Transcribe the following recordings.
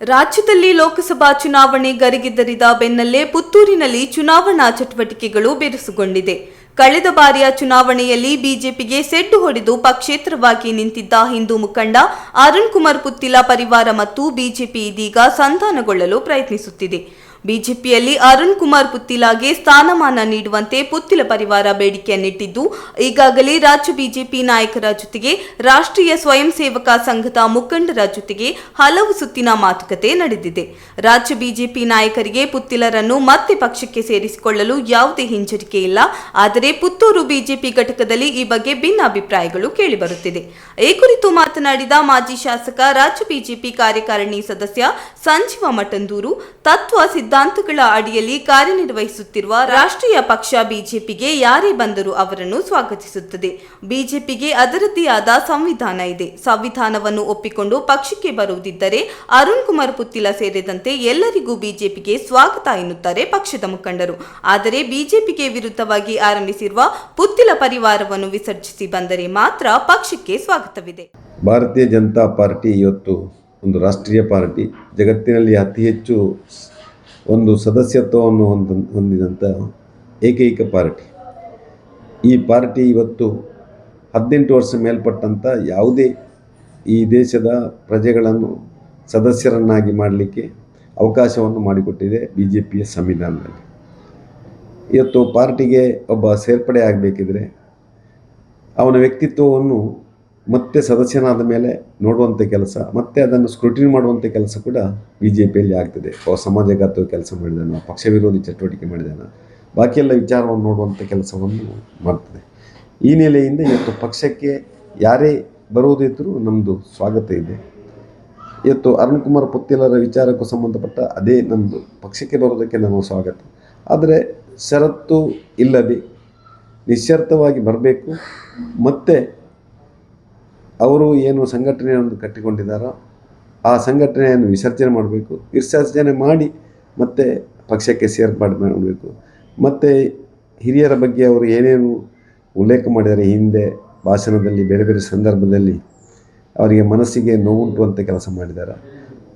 ರಾಜ್ಯದಲ್ಲಿ ಲೋಕಸಭಾ ಚುನಾವಣೆ ಗರಿಗೆದರಿದ ಬೆನ್ನಲ್ಲೇ ಪುತ್ತೂರಿನಲ್ಲಿ ಚುನಾವಣಾ ಚಟುವಟಿಕೆಗಳು ಬಿರುಸುಗೊಂಡಿದೆ. ಕಳೆದ ಬಾರಿಯ ಚುನಾವಣೆಯಲ್ಲಿ ಬಿಜೆಪಿಗೆ ಸೆಡ್ಡು ಹೊಡೆದು ಪಕ್ಷೇತರವಾಗಿ ನಿಂತಿದ್ದ ಹಿಂದೂ ಮುಖಂಡ ಅರುಣ್ ಕುಮಾರ್ ಪುತ್ತಿಲ ಪರಿವಾರ ಮತ್ತು ಬಿಜೆಪಿ ಇದೀಗ ಸಂಧಾನಗೊಳ್ಳಲು ಪ್ರಯತ್ನಿಸುತ್ತಿದೆ. ಬಿಜೆಪಿಯಲ್ಲಿ ಅರುಣ್ ಕುಮಾರ್ ಪುತ್ತಿಲಾಗೆ ಸ್ಥಾನಮಾನ ನೀಡುವಂತೆ ಪುತ್ತಿಲ ಪರಿವಾರ ಬೇಡಿಕೆಯನ್ನಿಟ್ಟಿದ್ದು, ಈಗಾಗಲೇ ರಾಜ್ಯ ಬಿಜೆಪಿ ನಾಯಕರ ಜೊತೆಗೆ ರಾಷ್ಟ್ರೀಯ ಸ್ವಯಂ ಸೇವಕ ಸಂಘದ ಮುಖಂಡರ ಜೊತೆಗೆ ಹಲವು ಸುತ್ತಿನ ಮಾತುಕತೆ ನಡೆದಿದೆ. ರಾಜ್ಯ ಬಿಜೆಪಿ ನಾಯಕರಿಗೆ ಪುತ್ತಿಲರನ್ನು ಮತ್ತೆ ಪಕ್ಷಕ್ಕೆ ಸೇರಿಸಿಕೊಳ್ಳಲು ಯಾವುದೇ ಹಿಂಜರಿಕೆ ಇಲ್ಲ. ಆದರೆ ಪುತ್ತೂರು ಬಿಜೆಪಿ ಘಟಕದಲ್ಲಿ ಈ ಬಗ್ಗೆ ಭಿನ್ನಾಭಿಪ್ರಾಯಗಳು ಕೇಳಿಬರುತ್ತಿದೆ. ಈ ಕುರಿತು ಮಾತನಾಡಿದ ಮಾಜಿ ಶಾಸಕ, ರಾಜ್ಯ ಬಿಜೆಪಿ ಕಾರ್ಯಕಾರಿಣಿ ಸದಸ್ಯ ಸಂಜೀವ ಮಠಂದೂರು, ತತ್ವ ಸಿದ್ಧಾಂತಗಳ ಅಡಿಯಲ್ಲಿ ಕಾರ್ಯನಿರ್ವಹಿಸುತ್ತಿರುವ ರಾಷ್ಟ್ರೀಯ ಪಕ್ಷ ಬಿಜೆಪಿಗೆ ಯಾರೇ ಬಂದರೂ ಅವರನ್ನು ಸ್ವಾಗತಿಸುತ್ತದೆ. ಬಿಜೆಪಿಗೆ ಅದರದ್ದೇ ಆದ ಸಂವಿಧಾನ ಇದೆ. ಸಂವಿಧಾನವನ್ನು ಒಪ್ಪಿಕೊಂಡು ಪಕ್ಷಕ್ಕೆ ಬರುವುದಿದ್ದರೆ ಅರುಣ್ ಕುಮಾರ್ ಪುತ್ತಿಲ ಸೇರಿದಂತೆ ಎಲ್ಲರಿಗೂ ಬಿಜೆಪಿಗೆ ಸ್ವಾಗತ ಎನ್ನುತ್ತಾರೆ ಪಕ್ಷದ ಮುಖಂಡರು. ಆದರೆ ಬಿಜೆಪಿಗೆ ವಿರುದ್ಧವಾಗಿ ಆರಂಭಿಸಿರುವ ಪುತ್ತಿಲ ಪರಿವಾರವನ್ನು ವಿಸರ್ಜಿಸಿ ಬಂದರೆ ಮಾತ್ರ ಪಕ್ಷಕ್ಕೆ ಸ್ವಾಗತವಿದೆ. ಭಾರತೀಯ ಜನತಾ ಪಾರ್ಟಿ ಇವತ್ತು ಒಂದು ರಾಷ್ಟ್ರೀಯ ಪಾರ್ಟಿ. ಜಗತ್ತಿನಲ್ಲಿ ಅತಿ ಹೆಚ್ಚು ಒಂದು ಸದಸ್ಯತ್ವವನ್ನು ಹೊಂದ ಹೊಂದಿದಂಥ ಏಕೈಕ ಪಾರ್ಟಿ. ಈ ಪಾರ್ಟಿ ಇವತ್ತು ಹದಿನೆಂಟು ವರ್ಷ ಮೇಲ್ಪಟ್ಟಂಥ ಯಾವುದೇ ಈ ದೇಶದ ಪ್ರಜೆಗಳನ್ನು ಸದಸ್ಯರನ್ನಾಗಿ ಮಾಡಲಿಕ್ಕೆ ಅವಕಾಶವನ್ನು ಮಾಡಿಕೊಟ್ಟಿದೆ ಬಿ ಜೆ ಪಿಯ ಸಂವಿಧಾನದಲ್ಲಿ. ಇವತ್ತು ಪಾರ್ಟಿಗೆ ಒಬ್ಬ ಸೇರ್ಪಡೆ ಆಗಬೇಕಿದ್ರೆ ಅವನ ವ್ಯಕ್ತಿತ್ವವನ್ನು ಮತ್ತೆ ಸದಸ್ಯನಾದ ಮೇಲೆ ನೋಡುವಂಥ ಕೆಲಸ, ಮತ್ತೆ ಅದನ್ನು ಸ್ಕ್ರೂಟಿನಿ ಮಾಡುವಂಥ ಕೆಲಸ ಕೂಡ ಬಿ ಜೆ ಪಿಯಲ್ಲಿ ಆಗ್ತದೆ. ಸಮಾಜಘಾತುವ ಕೆಲಸ ಮಾಡಿದಾನ, ಪಕ್ಷ ವಿರೋಧಿ ಚಟುವಟಿಕೆ ಮಾಡಿದಾನ ಬಾಕಿ ಎಲ್ಲ ವಿಚಾರವನ್ನು ನೋಡುವಂಥ ಕೆಲಸವನ್ನು ಮಾಡ್ತದೆ. ಈ ನೆಲೆಯಿಂದ ಇವತ್ತು ಪಕ್ಷಕ್ಕೆ ಯಾರೇ ಬರುವುದಿದ್ದರೂ ನಮ್ಮದು ಸ್ವಾಗತ ಇದೆ. ಇವತ್ತು ಅರುಣ್ ಕುಮಾರ್ ಪುತ್ತಿಲರ ವಿಚಾರಕ್ಕೂ ಸಂಬಂಧಪಟ್ಟ ಅದೇ ನಮ್ಮದು ಪಕ್ಷಕ್ಕೆ ಬರೋದಕ್ಕೆ ನಮ್ಮ ಸ್ವಾಗತ. ಆದರೆ ಷರತ್ತು ಇಲ್ಲದೆ ನಿಶ್ಚರ್ಥವಾಗಿ ಬರಬೇಕು, ಮತ್ತು ಅವರು ಏನು ಸಂಘಟನೆಯನ್ನು ಕಟ್ಟಿಕೊಂಡಿದ್ದಾರೋ ಆ ಸಂಘಟನೆಯನ್ನು ವಿಸರ್ಜನೆ ಮಾಡಬೇಕು, ವಿಸರ್ಜನೆ ಮಾಡಿ ಮತ್ತೆ ಪಕ್ಷಕ್ಕೆ ಸೇರ್ಪಾಡು ಮಾಡಬೇಕು. ಮತ್ತು ಹಿರಿಯರ ಬಗ್ಗೆ ಅವರು ಏನೇನು ಉಲ್ಲೇಖ ಮಾಡಿದ್ದಾರೆ ಹಿಂದೆ ಭಾಷಣದಲ್ಲಿ, ಬೇರೆ ಬೇರೆ ಸಂದರ್ಭದಲ್ಲಿ ಅವರಿಗೆ ಮನಸ್ಸಿಗೆ ನೋವುಂಟುವಂಥ ಕೆಲಸ ಮಾಡಿದ್ದಾರೆ.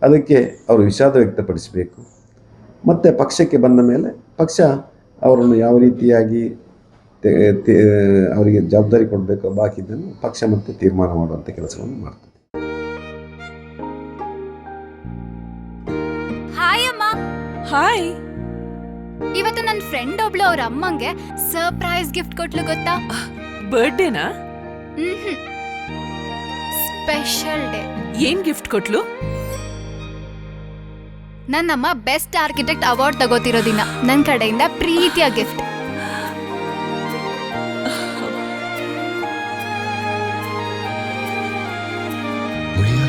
ಅದಕ್ಕೆ ಅವರು ವಿಷಾದ ವ್ಯಕ್ತಪಡಿಸಬೇಕು. ಮತ್ತು ಪಕ್ಷಕ್ಕೆ ಬಂದ ಮೇಲೆ ಪಕ್ಷ ಅವರನ್ನು ಯಾವ ರೀತಿಯಾಗಿ ಅವರಿಗೆ ಜವಾಬ್ದಾರಿ ಕೊಡಬೇಕು ಬಾಕಿದ್ದನ್ನು ಪಕ್ಷ ಮತ್ತೆ ತೀರ್ಮಾನ ಮಾಡುವಂಥ ಕೆಲಸವನ್ನು ಮಾಡ್ತದೆ. ಹಾಯ್ ಅಮ್ಮ. ಹಾಯ್ ಇವತ್ತು ನನ್ನ ಫ್ರೆಂಡ್ ಒಬ್ಳು ಅವ್ರ ಅಮ್ಮಂಗೆ ಸರ್ಪ್ರೈಸ್ ಗಿಫ್ಟ್ ಕೊಟ್ಲು ಗೊತ್ತಾ? ಬರ್ಡೇನಾ ಸ್ಪೆಷಲ್ ಡೇ ಏನ್ ಗಿಫ್ಟ್ ಕೊಟ್ಲು? ನನ್ನಮ್ಮ ಬೆಸ್ಟ್ ಆರ್ಕಿಟೆಕ್ಟ್ ಅವಾರ್ಡ್ ತಗೋತಿರೋ ದಿನ. ನನ್ನ ಕಡೆಯಿಂದ ಪ್ರೀತಿಯ ಗಿಫ್ಟ್